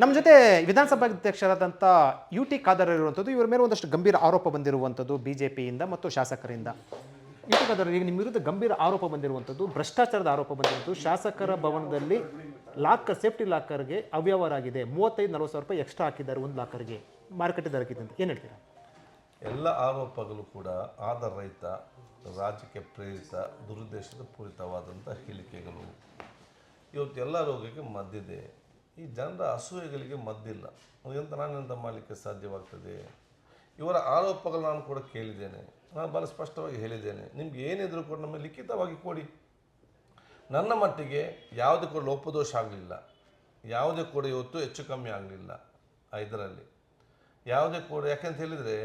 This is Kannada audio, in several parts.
ನಮ್ಮ ಜೊತೆ ವಿಧಾನಸಭಾಧ್ಯಕ್ಷರಾದಂಥ ಯು ಟಿ ಖಾದರ್ ಇರುವಂಥದ್ದು, ಇವರ ಮೇಲೆ ಒಂದಷ್ಟು ಗಂಭೀರ ಆರೋಪ ಬಂದಿರುವಂಥದ್ದು ಬಿ ಜೆ ಪಿಯಿಂದ ಮತ್ತು ಶಾಸಕರಿಂದ. ಯು ಟಿ ಖಾದರ್, ಈಗ ನಿಮ್ಮ ವಿರುದ್ಧ ಗಂಭೀರ ಆರೋಪ ಬಂದಿರುವಂಥದ್ದು, ಭ್ರಷ್ಟಾಚಾರದ ಆರೋಪ ಬಂದಿರುವಂಥದ್ದು, ಶಾಸಕರ ಭವನದಲ್ಲಿ ಲಾಕರ್, ಸೇಫ್ಟಿ ಲಾಕರ್ಗೆ ಅವ್ಯವಹಾರ ಆಗಿದೆ ಮೂವತ್ತೈದು, ನಲವತ್ತು ಸಾವಿರ ರೂಪಾಯಿ ಎಕ್ಸ್ಟ್ರಾ ಹಾಕಿದ್ದಾರೆ ಒಂದು ಲಾಕರ್ಗೆ. ಮಾರುಕಟ್ಟೆ ಅಂತ ಏನು ಹೇಳ್ತೀರಾ? ಎಲ್ಲ ಆರೋಪಗಳು ಕೂಡ ಆಧಾರರಹಿತ, ರಾಜಕೀಯ ಪ್ರೇರಿತ, ದುರುದ್ದೇಶದ ಪೂರಿತವಾದಂಥ ಹೇಳಿಕೆಗಳು. ಇವತ್ತು ಎಲ್ಲ ರೋಗಕ್ಕೆ ಮದ್ದಿದೆ ಈ ಜನರ ಅಸೂಯೆಗಳಿಗೆ ಮದ್ದಿಲ್ಲ. ಎಂತ ನಾನೆಂತ ಮಾಡಲಿಕ್ಕೆ ಸಾಧ್ಯವಾಗ್ತದೆ? ಇವರ ಆರೋಪಗಳು ನಾನು ಕೂಡ ಕೇಳಿದ್ದೇನೆ. ನಾನು ಭಾಳ ಸ್ಪಷ್ಟವಾಗಿ ಹೇಳಿದ್ದೇನೆ. ನಿಮ್ಗೆ ಏನಿದ್ರು ಕೂಡ ನಮಗೆ ಲಿಖಿತವಾಗಿ ಕೊಡಿ. ನನ್ನ ಮಟ್ಟಿಗೆ ಯಾವುದೇ ಕೂಡ ಲೋಪದೋಷ ಆಗಲಿಲ್ಲ. ಯಾವುದೇ ಕೂಡ ಇವತ್ತು ಹೆಚ್ಚು ಕಮ್ಮಿ ಆಗಲಿಲ್ಲ ಇದರಲ್ಲಿ. ಯಾವುದೇ ಕೂಡ ಯಾಕೆಂತ ಹೇಳಿದರೆ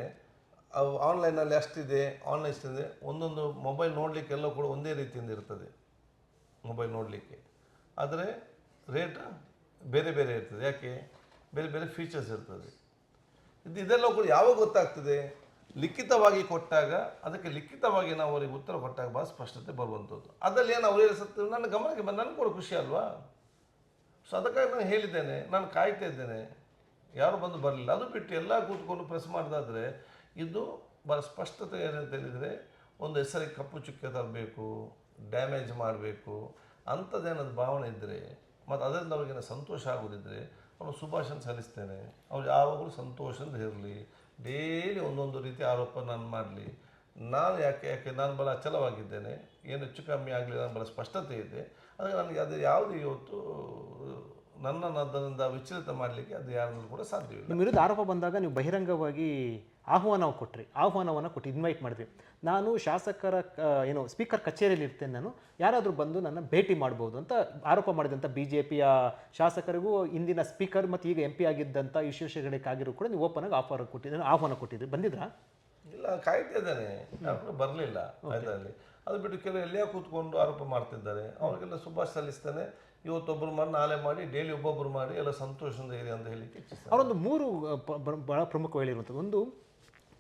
ಆನ್ಲೈನಲ್ಲಿ ಅಷ್ಟಿದೆ, ಆನ್ಲೈನ್ ಇಷ್ಟಿದೆ ಒಂದೊಂದು ಮೊಬೈಲ್ ನೋಡಲಿಕ್ಕೆಲ್ಲ ಕೂಡ ಒಂದೇ ರೀತಿಯಿಂದ ಇರ್ತದೆ. ಮೊಬೈಲ್ ನೋಡಲಿಕ್ಕೆ. ಆದರೆ ರೇಟ್ ಬೇರೆ ಬೇರೆ ಇರ್ತದೆ. ಯಾಕೆ? ಬೇರೆ ಬೇರೆ ಫೀಚರ್ಸ್ ಇರ್ತದೆ. ಇದು ಇದೆಲ್ಲ ಕೂಡ ಯಾವಾಗ ಗೊತ್ತಾಗ್ತದೆ? ಲಿಖಿತವಾಗಿ ಕೊಟ್ಟಾಗ, ಅದಕ್ಕೆ ಲಿಖಿತವಾಗಿ ನಾವು ಅವರಿಗೆ ಉತ್ತರ ಕೊಟ್ಟಾಗ ಭಾಳ ಸ್ಪಷ್ಟತೆ ಬರುವಂಥದ್ದು. ಅದರಲ್ಲಿ ಏನು ಅವ್ರು ಸತ್ತು ನನ್ನ ಗಮನಕ್ಕೆ ಬಂದು ನನಗೆ ಕೂಡ ಖುಷಿ ಅಲ್ವಾ? ಸೊ ಅದಕ್ಕಾಗಿ ನಾನು ಹೇಳಿದ್ದೇನೆ. ನಾನು ಕಾಯ್ತಾ ಇದ್ದೇನೆ. ಯಾರು ಬಂದು ಬರಲಿಲ್ಲ. ಅದು ಬಿಟ್ಟು ಎಲ್ಲ ಕೂತ್ಕೊಂಡು ಪ್ರೆಸ್ ಮಾಡಿದಾದ್ರೆ, ಇದು ಭಾಳ ಸ್ಪಷ್ಟತೆ ಏನಂತ ಹೇಳಿದರೆ, ಒಂದು ಹೆಸರಿಗೆ ಕಪ್ಪು ಚುಕ್ಕೆ ತರಬೇಕು ಡ್ಯಾಮೇಜ್ ಮಾಡಬೇಕು, ಅಂಥದ್ದೇನಾದ್ರು ಭಾವನೆ ಇದ್ದರೆ ಮತ್ತು ಅದರಿಂದ ಅವ್ರಿಗೇನು ಸಂತೋಷ ಆಗೋದಿದ್ದರೆ ಅವನು ಸುಭಾಷನ್ ಸಲ್ಲಿಸ್ತೇನೆ. ಅವ್ರು ಯಾವಾಗಲೂ ಸಂತೋಷದಿಂದ ಇರಲಿ, ಡೈಲಿ ಒಂದೊಂದು ರೀತಿ ಆರೋಪ ನಾನು ಮಾಡಲಿ. ನಾನು ಯಾಕೆ ಯಾಕೆ, ನಾನು ಭಾಳ ಅಚಲವಾಗಿದ್ದೇನೆ, ಏನು ಹೆಚ್ಚು ಕಮ್ಮಿ ಆಗಲಿ ನಾನು ಭಾಳ ಸ್ಪಷ್ಟತೆ ಇದೆ. ಅದಕ್ಕೆ ನನಗೆ ಅದು ಯಾವುದು ಇವತ್ತು ನನ್ನನ್ನು ಅದರಿಂದ ವಿಚಲಿತ ಮಾಡಲಿಕ್ಕೆ ಅದು ಯಾರಲ್ಲೂ ಕೂಡ ಸಾಧ್ಯವಿಲ್ಲ. ನಿಮ್ಮ ವಿರುದ್ಧ ಆರೋಪ ಬಂದಾಗ ನೀವು ಬಹಿರಂಗವಾಗಿ ಆಹ್ವಾನ ಕೊಟ್ರಿ. ಆಹ್ವಾನವನ್ನು ಕೊಟ್ಟು ಇನ್ವೈಟ್ ಮಾಡಿದ್ವಿ. ನಾನು ಶಾಸಕರ ಏನು ಸ್ಪೀಕರ್ ಕಚೇರಿಯಲ್ಲಿ ಇರ್ತೇನೆ ನಾನು. ಯಾರಾದರೂ ಬಂದು ನನ್ನ ಭೇಟಿ ಮಾಡ್ಬೋದು ಅಂತ ಆರೋಪ ಮಾಡಿದಂಥ ಬಿ ಜೆ ಪಿಯ ಶಾಸಕರಿಗೂ ಇಂದಿನ ಸ್ಪೀಕರ್ ಮತ್ತು ಈಗ ಎಂ ಪಿ ಆಗಿದ್ದಂಥ ವಿಶ್ವೇಶ್ವರಗಳಿಗಾಗಿರೋ ಕೂಡ ನೀವು ಓಪನ್ ಆಗಿ ಆಫರ್ ಕೊಟ್ಟಿದ್ದೀನಿ ಆಹ್ವಾನ ಕೊಟ್ಟಿದ್ರಿ. ಬಂದಿದ್ರಾ? ಇಲ್ಲ ಕಾಯ್ತಿದ್ದಾನೆ. ಬರಲಿಲ್ಲ ಅದು ಬಿಟ್ಟು ಕೆಲವು ಎಲ್ಲೇ ಕೂತ್ಕೊಂಡು ಆರೋಪ ಮಾಡ್ತಿದ್ದಾರೆ. ಅವರಿಗೆಲ್ಲ ಸುಭಾಷ್ ಸಲ್ಲಿಸ್ತೇನೆ. ಇವತ್ತೊಬ್ಬರು ಮಾಡಿ, ನಾಳೆ ಮಾಡಿ, ಡೈಲಿ ಒಬ್ಬೊಬ್ಬರು ಮಾಡಿ, ಎಲ್ಲ ಸಂತೋಷದಿಂದ ಇದೆ ಅಂತ ಹೇಳಿ ಅವರೊಂದು ಮೂರು ಬಹಳ ಪ್ರಮುಖ ಹೇಳಿರುವಂಥದ್ದು. ಒಂದು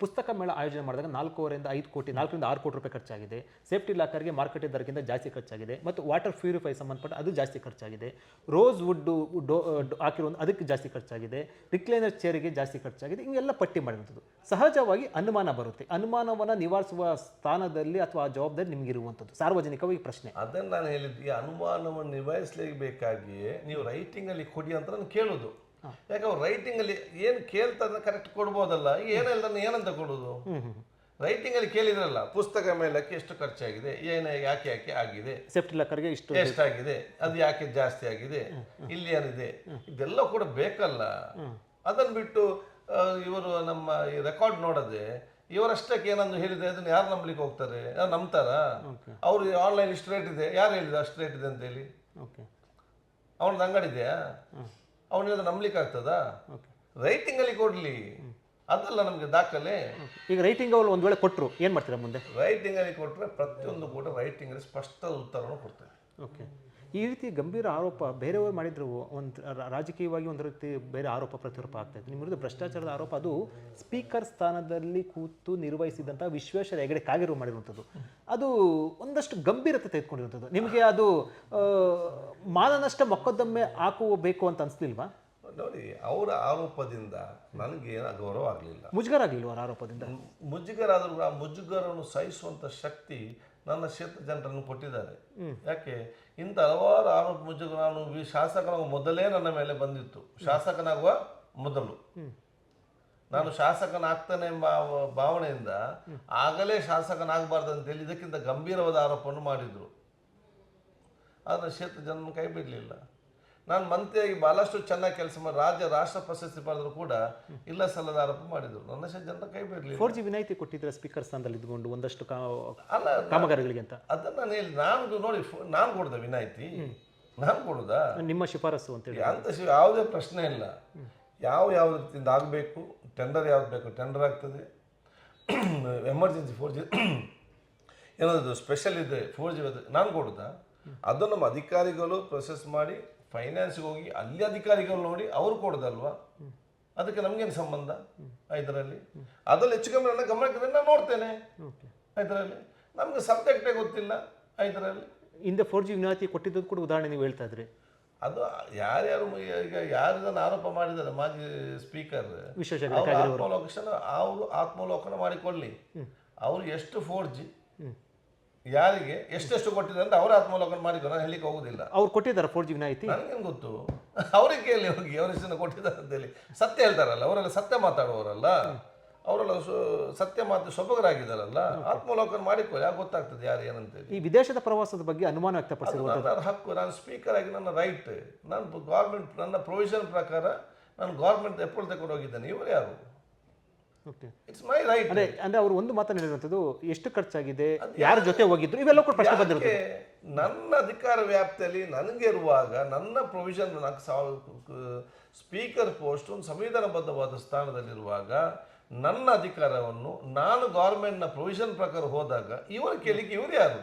ಪುಸ್ತಕ ಮೇಳ ಆಯೋಜನೆ ಮಾಡಿದಾಗ ನಾಲ್ಕೂವರೆಯಿಂದ ಐದು ಕೋಟಿ, ನಾಲ್ಕರಿಂದ ಆರು ಕೋಟಿ ರೂಪಾಯಿ ಖರ್ಚಾಗಿದೆ. ಸೇಫ್ಟಿ ಲಾಕರ್ಗೆ ಮಾರ್ಕೆಟ್ ದರಕ್ಕಿಂತ ಜಾಸ್ತಿ ಖರ್ಚಾಗಿದೆ. ಮತ್ತು ವಾಟರ್ ಪ್ಯೂರಿಫೈ ಸಂಬಂಧಪಟ್ಟ ಅದು ಜಾಸ್ತಿ ಖರ್ಚಾಗಿದೆ. ರೋಸ್ ವುಡ್ಡು ಡೋ ಹಾಕಿರೋ ಅದಕ್ಕೆ ಜಾಸ್ತಿ ಖರ್ಚಾಗಿದೆ. ರಿಕ್ಲೈನರ್ ಚೇರಿಗೆ ಜಾಸ್ತಿ ಖರ್ಚಾಗಿದೆ. ಹಿಂಗೆಲ್ಲ ಪಟ್ಟಿ ಮಾಡಿರುವಂಥದ್ದು ಸಹಜವಾಗಿ ಅನುಮಾನ ಬರುತ್ತೆ. ಅನುಮಾನವನ್ನು ನಿವಾರಿಸುವ ಸ್ಥಾನದಲ್ಲಿ ಅಥವಾ ಆ ಜವಾಬ್ದಾರಿ ನಿಮಗಿರುವಂಥದ್ದು. ಸಾರ್ವಜನಿಕವಾಗಿ ಪ್ರಶ್ನೆ. ಅದನ್ನು ನಾನು ಹೇಳಿದ್ದು, ಈ ಅನುಮಾನವನ್ನು ನಿಭಾಯಿಸಲೇಬೇಕಾಗಿಯೇ ನೀವು ರೈಟಿಂಗಲ್ಲಿ ಕೊಡಿ ಅಂತ ನಾನು ಕೇಳೋದು. ಯಾಕೆ ಅವ್ರು ರೈಟಿಂಗಲ್ಲಿ ಏನು ಕೇಳ್ತಾರೆ ಕರೆಕ್ಟ್ ಕೊಡ್ಬೋದಲ್ಲ ಏನೆಲ್ಲ ಏನಂತ ಕೊಡೋದು? ರೈಟಿಂಗಲ್ಲಿ ಕೇಳಿದ್ರಲ್ಲ ಪುಸ್ತಕ ಮೇಲಕ್ಕೆ ಎಷ್ಟು ಖರ್ಚಾಗಿದೆ ಏನ ಯಾಕೆ ಯಾಕೆ ಆಗಿದೆ? ಸೇಫ್ಟಿ ಲಾಕರ್ಗೆ ಇಷ್ಟು ಎಷ್ಟಾಗಿದೆ ಅದು ಯಾಕೆ ಜಾಸ್ತಿ ಆಗಿದೆ ಇಲ್ಲಿ ಏನಿದೆ? ಇದೆಲ್ಲ ಕೂಡ ಬೇಕಲ್ಲ. ಅದನ್ನ ಬಿಟ್ಟು ಇವರು ನಮ್ಮ ಈ ರೆಕಾರ್ಡ್ ನೋಡದೆ ಇವರಷ್ಟಕ್ಕೆ ಏನಂದು ಹೇಳಿದೆ ಅದನ್ನ ಯಾರು ನಂಬಲಿಕ್ಕೆ ಹೋಗ್ತಾರೆ? ಯಾರು ನಂಬ್ತಾರ? ಅವ್ರು ಆನ್ಲೈನ್ ಇಷ್ಟು ರೇಟ್ ಇದೆ ಯಾರು ಹೇಳಿದ ಅಷ್ಟು ರೇಟ್ ಇದೆ ಅಂತ ಹೇಳಿ ಓಕೆ ಅವನದ್ದು ಅಂಗಡಿ ಇದೆಯಾ? ಅವನಿಗೆ ನಂಬಲಿಕ್ಕೆ ಆಗ್ತದಾ ರೈಟಿಂಗಲ್ಲಿ ಕೊಡಲಿ. ಅದಲ್ಲ ನಮಗೆ ದಾಖಲೆ. ಈಗ ರೈಟಿಂಗ್ ಅವ್ರು ಒಂದು ವೇಳೆ ಕೊಟ್ಟರು ಏನು ಮಾಡ್ತೀರಾ ಮುಂದೆ? ರೈಟಿಂಗಲ್ಲಿ ಕೊಟ್ಟರೆ ಪ್ರತಿಯೊಂದು ಕೂಡ ರೈಟಿಂಗಲ್ಲಿ ಸ್ಪಷ್ಟ ಉತ್ತರವನ್ನು ಕೊಡ್ತೇವೆ ಓಕೆ ಈ ರೀತಿ ಗಂಭೀರ ಆರೋಪ ಬೇರೆಯವರು ಮಾಡಿದ್ರು ಒಂದು ರಾಜಕೀಯವಾಗಿ ಒಂದು ರೀತಿ ಬೇರೆ ಆರೋಪ ಪ್ರತಿರೂಪ ಆಗ್ತಾ ಇತ್ತು. ನಿಮ್ಮ ವಿರುದ್ಧ ಭ್ರಷ್ಟಾಚಾರದ ಆರೋಪ ಅದು ಸ್ಪೀಕರ್ ಸ್ಥಾನದಲ್ಲಿ ಕೂತು ನಿರ್ವಹಿಸಿದಂಥ ವಿಶ್ವೇಶ್ವರ ಹೆಗಡೆ ಕಾಗಿರು ಮಾಡಿರುವಂಥದ್ದು. ಅದು ಒಂದಷ್ಟು ಗಂಭೀರತೆ ತೆಗೆದುಕೊಂಡಿರುವಂಥದ್ದು. ನಿಮಗೆ ಅದು ಮಾನನಷ್ಟ ಮೊಕದ್ದಮೆ ಹಾಕುವಬೇಕು ಅಂತ ಅನಿಸ್ಲಿಲ್ವಾ? ನೋಡಿ ಅವರ ಆರೋಪದಿಂದ ನನಗೆ ಏನು ಗೌರವ ಆಗಲಿಲ್ಲ. ಮುಜುಗರ ಆಗಲಿಲ್ಲ ಅವರ ಆರೋಪದಿಂದ? ಮುಜುಗರಾದರೂ ಆ ಮುಜುಗರವನ್ನು ಸಹಿಸುವಂಥ ಶಕ್ತಿ ನನ್ನ ಕ್ಷೇತ್ರ ಜನರನ್ನು ಕೊಟ್ಟಿದ್ದಾರೆ. ಯಾಕೆ? ಇಂಥ ಹಲವಾರು ಆರೋಪ ಮುಜುಗ ನಾನು ಈ ಶಾಸಕನಾಗುವ ಮೊದಲೇ ನನ್ನ ಮೇಲೆ ಬಂದಿತ್ತು. ಶಾಸಕನಾಗುವ ಮೊದಲು. ನಾನು ಶಾಸಕನಾಗ್ತಾನೆ ಎಂಬ ಭಾವನೆಯಿಂದ ಆಗಲೇ ಶಾಸಕನಾಗಬಾರ್ದು ಅಂತೇಳಿ ಇದಕ್ಕಿಂತ ಗಂಭೀರವಾದ ಆರೋಪವನ್ನು ಮಾಡಿದರು. ಆದರೆ ಕ್ಷೇತ್ರ ಜನರನ್ನು ಕೈ ಬಿಡಲಿಲ್ಲ. ನಾನು ಮಂತ್ರಿಯಾಗಿ ಬಹಳಷ್ಟು ಚೆನ್ನಾಗಿ ಕೆಲಸ ಮಾಡಿ ರಾಜ್ಯ ರಾಷ್ಟ್ರ ಪ್ರಶಸ್ತಿ ಪಡೆದ್ರು ಕೂಡ ಇಲ್ಲ ಸಲ್ಲದ ಆರೋಪ ಮಾಡಿದ್ರು. ನನ್ನ ಕ್ಷೇತ್ರ ಜನರ ಕೈ ಬಿಡಲಿ ಫೋರ್ ಜಿ ವಿನಾಯಿತಿ ಕೊಟ್ಟಿದ್ರೆ ಸ್ಪೀಕರ್ ಸ್ಥಾನದಲ್ಲಿ ಇದ್ಕೊಂಡು ಒಂದಷ್ಟು ಅಲ್ಲ ಕಾಮಗಾರಿಗಳಿಗೆ ಅಂತ. ಅದನ್ನ ನಾನು ಹೇಳಿ ನಾನು ನೋಡಿ ನಾನು ಕೊಡುದ ವಿನಾಯಿತಿ? ನಾನು ಕೊಡುದಾ? ನಿಮ್ಮ ಶಿಫಾರಸು ಅಂತ ಶಿ- ಯಾವುದೇ ಪ್ರಶ್ನೆ ಇಲ್ಲ. ಯಾವ ಯಾವ ರೀತಿಯಿಂದ ಆಗಬೇಕು? ಟೆಂಡರ್ ಯಾವ್ದು ಬೇಕು? ಟೆಂಡರ್ ಆಗ್ತದೆ. ಎಮರ್ಜೆನ್ಸಿ ಫೋರ್ ಜಿ ಏನಾದ್ರು ಸ್ಪೆಷಲ್ ಇದೆ ಫೋರ್ ಜಿ ನಾನು ಕೊಡುದಾ? ಅದನ್ನು ನಮ್ಮ ಅಧಿಕಾರಿಗಳು ಪ್ರೊಸೆಸ್ ಮಾಡಿ ಫೈನಾನ್ಸ್ಗೆ ಹೋಗಿ ಅಲ್ಲಿ ಅಧಿಕಾರಿಗಳು ನೋಡಿ ಅವರು ಕೊಡೋದಲ್ವಾ? ಅದಕ್ಕೆ ನಮ್ಗೇನು ಸಂಬಂಧ? ಇದರಲ್ಲಿ? ಅದರಲ್ಲಿ ಹೆಚ್ಚು ಕಮ್ಮಿ ನನ್ನ ಗಮನಕ್ಕೆ ನಾನು ನೋಡ್ತೇನೆ. ಇದರಲ್ಲಿ? ನಮಗೆ ಸಬ್ಜೆಕ್ಟೇ ಗೊತ್ತಿಲ್ಲ. ಇದರಲ್ಲಿ? ಹಿಂದೆ ಫೋರ್ ಜಿ ವಿನಾಯಿತಿ ಕೊಟ್ಟಿದ್ದು ಕೂಡ ಉದಾಹರಣೆ ನೀವು ಹೇಳ್ತಾ ಇದ್ರಿ. ಅದು ಯಾರ್ಯಾರು ಈಗ ಯಾರು ಇದನ್ನು ಆರೋಪ ಮಾಡಿದ್ದಾರೆ ಮಾಜಿ ಸ್ಪೀಕರ್ ಆತ್ಮಾವಲೋಕನ ಅವ್ರ ಆತ್ಮಲೋಕನ ಮಾಡಿಕೊಳ್ಳಿ. ಅವರು ಎಷ್ಟು ಫೋರ್ ಜಿ ಯಾರಿಗೆ ಎಷ್ಟೆಷ್ಟು ಕೊಟ್ಟಿದೆ ಅಂತ ಅವರ ಆತ್ಮಲೋಕನ ಮಾಡಿದ್ರು ನಾನು ಹೇಳಿಕ್ಕೆ ಹೋಗುದಿಲ್ಲ. ಅವ್ರು ಕೊಟ್ಟಿದ್ದಾರೆ ಫೋರ್ ಜಿ ವಿನಾಯಿತಿ. ನನಗೇನು ಗೊತ್ತು? ಅವ್ರಿಗೆ ಕೇಳಿ ಹೋಗಿ ಅವ್ರ ಹೆಸರನ್ನು ಕೊಟ್ಟಿದ್ದಾರೆ ಅಂತೇಳಿ ಸತ್ಯ ಹೇಳ್ತಾರಲ್ಲ ಅವರೆಲ್ಲ ಸತ್ಯ ಮಾತಾಡುವವರಲ್ಲ? ಅವರೆಲ್ಲ ಸು- ಸತ್ಯ ಮಾತು ಸೊಬಗರಾಗಿದ್ದಾರಲ್ಲ? ಆತ್ಮಲೋಕನ ಮಾಡಿಕೊಳ್ಳಿ ಯಾಕೆ ಗೊತ್ತಾಗ್ತದೆ ಯಾರು ಏನಂತೇಳಿ ಈ ವಿದೇಶದ ಪ್ರವಾಸದ ಬಗ್ಗೆ ಅನುಮಾನ ವ್ಯಕ್ತಪಡಿಸಿದ್ರು ನನ್ನ ಹಕ್ಕು ನಾನು ಸ್ಪೀಕರ್ ಆಗಿ ನನ್ನ ರೈಟ್ ನಾನು ಗೌರ್ಮೆಂಟ್ ನನ್ನ ಪ್ರೊವಿಷನ್ ಪ್ರಕಾರ ನಾನು ಗೌರ್ಮೆಂಟ್ ಅಪ್ರೂವಲ್ ತಗೊಂಡು ಹೋಗಿದ್ದೇನೆ. ಇವರು ಯಾರು? ಓಕೆ ಇಟ್ಸ್ ಮೈ ರೈಟ್ ಅಂದ್ರೆ ಅಂದ್ರೆ ಅವರು ಒಂದು ಮಾತನ್ನು ಹೇಳಿರುವಂಥದ್ದು ಎಷ್ಟು ಖರ್ಚಾಗಿದೆ ಯಾರ ಜೊತೆ ಹೋಗಿದ್ರು ಇವೆಲ್ಲ ಕೂಡ ಪ್ರಶ್ನೆ ಬಂದಿರುತ್ತೆ. ನನ್ನ ಅಧಿಕಾರ ವ್ಯಾಪ್ತಿಯಲ್ಲಿ ನನಗೆ ಇರುವಾಗ ನನ್ನ ಪ್ರೊವಿಷನ್ ನಾಲ್ಕು ಸಾವಿರ ಸ್ಪೀಕರ್ ಪೋಸ್ಟ್ ಒಂದು ಸಂವಿಧಾನಬದ್ಧವಾದ ಸ್ಥಾನದಲ್ಲಿರುವಾಗ ನನ್ನ ಅಧಿಕಾರವನ್ನು ನಾನು ಗೌರ್ಮೆಂಟ್ನ ಪ್ರೊವಿಷನ್ ಪ್ರಕಾರ ಹೋದಾಗ ಇವರು ಕೇಳಿಕೆ ಇವರು ಯಾರು?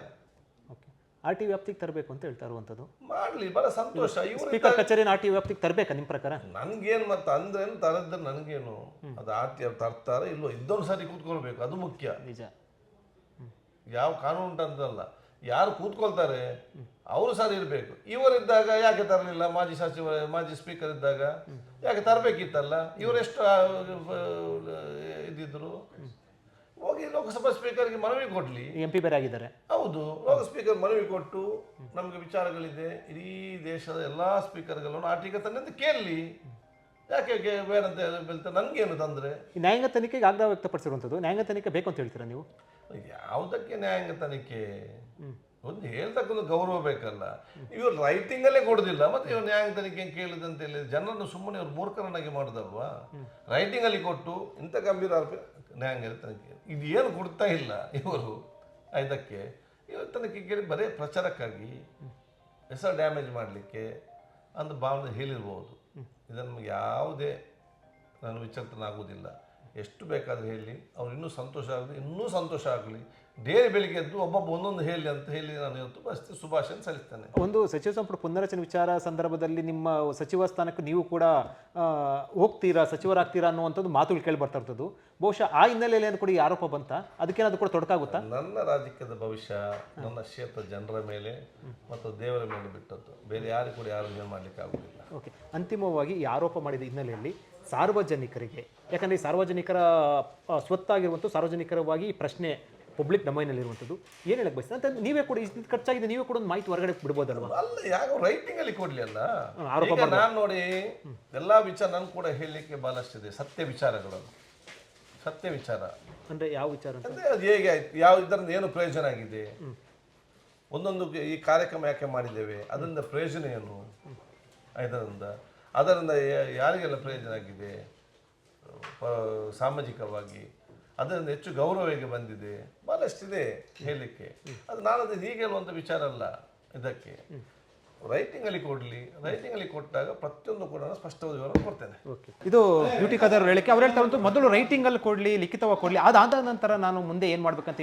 ಆರ್ ಟಿ ವ್ಯಾಪ್ತಿಗೆ ತರಬೇಕು ಅಂತ ಹೇಳ್ತಾ ಇರುವಂಥದ್ದು. ಮಾಡಲಿ ಬಹಳ ಸಂತೋಷ. ಸ್ಪೀಕರ್ ಕಚೇರಿನ ಆರ್ ಟಿ ವ್ಯಾಪ್ತಿಗೆ ತರಬೇಕಾ ನಿಮ್ಮ ಪ್ರಕಾರ? ನನ್ಗೇನು ಮತ್ತೆ ಅಂದ್ರೇನು ತರದ್ರೆ ನನಗೇನು? ಅದು ಆರ್ತಿ ತರ್ತಾರೆ ಇಲ್ಲೋ ಇದ್ದೊಂದು ಸಾರಿ ಕೂತ್ಕೊಳ್ಬೇಕು ಅದು ಮುಖ್ಯ. ನಿಜ. ಯಾವ ಕಾನೂನು ಅಂತಲ್ಲ ಯಾರು ಕೂತ್ಕೊಳ್ತಾರೆ ಅವರು ಸರಿ ಇರಬೇಕು. ಇವರಿದ್ದಾಗ ಯಾಕೆ ತರಲಿಲ್ಲ? ಮಾಜಿ ಸಚಿವ ಮಾಜಿ ಸ್ಪೀಕರ್ ಇದ್ದಾಗ. ಯಾಕೆ ತರಬೇಕಿತ್ತಲ್ಲ? ಇವರೆಷ್ಟು ಇದ್ದಿದ್ರು ಹೋಗಿ ಲೋಕಸಭಾ ಸ್ಪೀಕರ್ಗೆ ಮನವಿ ಕೊಡಲಿ. ಎಂ ಪಿ ಬೇರೆ ಆಗಿದ್ದಾರೆ ಹೌದು ಲೋಕ ಸ್ಪೀಕರ್ ಮನವಿ ಕೊಟ್ಟು ನಮಗೆ ವಿಚಾರಗಳಿದೆ. ಇಡೀ ದೇಶದ ಎಲ್ಲ ಸ್ಪೀಕರ್ಗಳನ್ನು ಆಟಿಕೆ ತಂದೆ ಕೇಳಲಿ. ಯಾಕೆ ಬೇರೆ ಅಂತ ಹೇಳ್ತಾರೆ ನನಗೇನು ತಂದ್ರೆ? ನ್ಯಾಯಾಂಗ ತನಿಖೆಗೆ ಆಗ್ರಹ ವ್ಯಕ್ತಪಡಿಸಿರುವಂಥದ್ದು ನ್ಯಾಯಾಂಗ ತನಿಖೆ ಬೇಕು ಅಂತ ಹೇಳ್ತೀರಾ ನೀವು? ಯಾವುದಕ್ಕೆ ನ್ಯಾಯಾಂಗ ತನಿಖೆ? ಒಂದು ಹೇಳ್ತಕ್ಕಂಥ ಗೌರವ ಬೇಕಲ್ಲ. ಇವರು ರೈಟಿಂಗಲ್ಲೇ ಕೊಡೋದಿಲ್ಲ, ಮತ್ತೆ ಇವ್ರು ನ್ಯಾಯ ತನಿಖೆ ಕೇಳಿದಂತ ಹೇಳಿ, ಜನರನ್ನು ಸುಮ್ಮನೆ ಇವ್ರು ಮೂರ್ಖರನ್ನಾಗಿ ಮಾಡಿದಲ್ವಾ? ರೈಟಿಂಗಲ್ಲಿ ಕೊಟ್ಟು ಇಂಥ ಗಂಭೀರ ಆರೋಪ ನ್ಯಾಯಾಂಗ ತನಿಖೆ. ಇದು ಏನು ಕೊಡ್ತಾ ಇಲ್ಲ ಇವರು? ಇದಕ್ಕೆ ಇವರು ತನಿಖೆ ಕೇಳಿ ಬರೀ ಪ್ರಚಾರಕ್ಕಾಗಿ ಹೆಸರು ಡ್ಯಾಮೇಜ್ ಮಾಡಲಿಕ್ಕೆ ಅಂತ ಭಾವನೆ ಹೇಳಿರ್ಬೋದು. ಇದನ್ನು ಯಾವುದೇ ನಾನು ವಿಚಲಿತನಾಗುವುದಿಲ್ಲ. ಎಷ್ಟು ಬೇಕಾದರೂ ಹೇಳಿ ಅವ್ರು ಇನ್ನೂ ಸಂತೋಷ ಆಗಲಿ ಇನ್ನೂ ಸಂತೋಷ ಆಗಲಿ ಡೇಲಿ ಬೆಳಿಗ್ಗೆ ಎದ್ದು ಒಬ್ಬೊಬ್ಬ ಒಂದೊಂದು ಹೇಳಿ ಅಂತ ಹೇಳಿ ನಾನು ಇವತ್ತು ಬಸ್ತಿ ಶುಭಾಶಯ ಸಲ್ಲಿಸ್ತೇನೆ. ಒಂದು ಸಚಿವ ಸಂಪುಟ ಪುನರಚನೆ ವಿಚಾರ ಸಂದರ್ಭದಲ್ಲಿ ನಿಮ್ಮ ಸಚಿವ ಸ್ಥಾನಕ್ಕೆ ನೀವು ಕೂಡ ಹೋಗ್ತೀರಾ ಸಚಿವರಾಗ್ತೀರಾ ಅನ್ನುವಂಥದ್ದು ಮಾತುಗಳು ಕೇಳಿ ಬರ್ತಾ ಇರ್ತದ್ದು. ಬಹುಶಃ ಆ ಹಿನ್ನೆಲೆಯಲ್ಲಿ ಏನು ಕೂಡ ಈ ಆರೋಪ ಬಂತ? ಅದಕ್ಕೇನಾದ್ರು ಕೂಡ ತೊಡಕಾಗುತ್ತಾ? ನನ್ನ ರಾಜಕೀಯದ ಭವಿಷ್ಯ ನನ್ನ ಕ್ಷೇತ್ರ ಜನರ ಮೇಲೆ ಮತ್ತು ದೇವರ ಮೇಲೆ ಬಿಟ್ಟದ್ದು. ಬೇರೆ ಯಾರು ಕೂಡ ಯಾರು ಏನು ಮಾಡಲಿಕ್ಕೆ ಆಗುದಿಲ್ಲ. ಓಕೆ ಅಂತಿಮವಾಗಿ ಈ ಆರೋಪ ಮಾಡಿದ ಹಿನ್ನೆಲೆಯಲ್ಲಿ ಸಾರ್ವಜನಿಕರಿಗೆ. ಯಾಕಂದರೆ ಈ ಸಾರ್ವಜನಿಕರ ಸ್ವತ್ತಾಗಿರುವಂಥ ಸಾರ್ವಜನಿಕರವಾಗಿ ಈ ಪ್ರಶ್ನೆ ಪಬ್ಲಿಕ್ ಡೊಮೈನಲ್ಲಿರುವಂಥದ್ದು ಏನು ಹೇಳಕ್ಕೆ ಬಯಸ್ತಾರೆ? ಅಂತ ನೀವೇ ಕೂಡ ಇಷ್ಟು ಖರ್ಚಾಗಿದೆ ನೀವೇ ಕೂಡ ಒಂದು ಮಾಹಿತಿ ಹೊರಗಡೆ ಬಿಡ್ಬೋದಲ್ವಾ? ಅಲ್ಲ ಯಾಕೆ ರೈಟಿಂಗ್ ಅಲ್ಲಿ ಕೊಡ್ಲಿ ಅಲ್ಲ? ಆರೋಪ ನಾನು ನೋಡಿ ಎಲ್ಲ ವಿಚಾರ ನಾನು ಕೂಡ ಹೇಳಲಿಕ್ಕೆ ಬಹಳಷ್ಟಿದೆ ಸತ್ಯ ವಿಚಾರಗಳು. ಸತ್ಯ ವಿಚಾರ. ಅಂದರೆ ಯಾವ ವಿಚಾರ ಅಂದರೆ ಅದು ಹೇಗೆ ಆಯ್ತು? ಯಾವ ಇದರಿಂದ ಏನು ಪ್ರಯೋಜನ ಆಗಿದೆ? ಒಂದೊಂದು ಈ ಕಾರ್ಯಕ್ರಮ ಯಾಕೆ ಮಾಡಿದ್ದೇವೆ? ಅದರಿಂದ ಪ್ರಯೋಜನ ಏನು? ಇದರಿಂದ. ಅದರಿಂದ ಯಾರಿಗೆಲ್ಲ ಪ್ರಯೋಜನ ಆಗಿದೆ? ಸಾಮಾಜಿಕವಾಗಿ. ಅದರಿಂದ ಹೆಚ್ಚು ಗೌರವ ಹೇಗೆ ಬಂದಿದೆ. ಬಹಳಷ್ಟಿದೆ ಹೇಳಲಿಕ್ಕೆ. ಅದು ನಾನು ಅದು ಹೀಗೆ ಹೇಳುವಂಥ ವಿಚಾರ ಅಲ್ಲ ಇದಕ್ಕೆ. ರೈಟಿಂಗಲ್ಲಿ ಕೊಡಲಿ. ರೈಟಿಂಗಲ್ಲಿ ಕೊಟ್ಟಾಗ ಪ್ರತಿಯೊಂದು ಕೂಡ ಸ್ಪಷ್ಟವಾದ ವಿವರ ಕೊಡ್ತೇನೆ. ಇದು ಬ್ಯೂಟಿ ಕದರ್ ಹೇಳಿಕೆ ಅವ್ರು ಹೇಳ್ತಾ ಉಂಟು ಮೊದಲು ರೈಟಿಂಗಲ್ಲಿ ಕೊಡಲಿ, ಲಿಖಿತವಾಗಿ ಕೊಡಲಿ. ಅದಾದ ನಂತರ ನಾನು ಮುಂದೆ ಏನು ಮಾಡ್ಬೇಕಂತ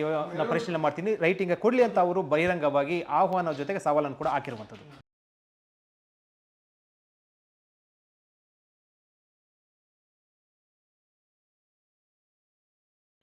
ಪರಿಶೀಲನೆ ಮಾಡ್ತೀನಿ. ರೈಟಿಂಗ್ ಕೊಡಲಿ ಅಂತ ಅವರು ಬಹಿರಂಗವಾಗಿ ಆಹ್ವಾನ ಜೊತೆಗೆ ಸವಾಲನ್ನು ಕೂಡ ಹಾಕಿರುವಂಥದ್ದು.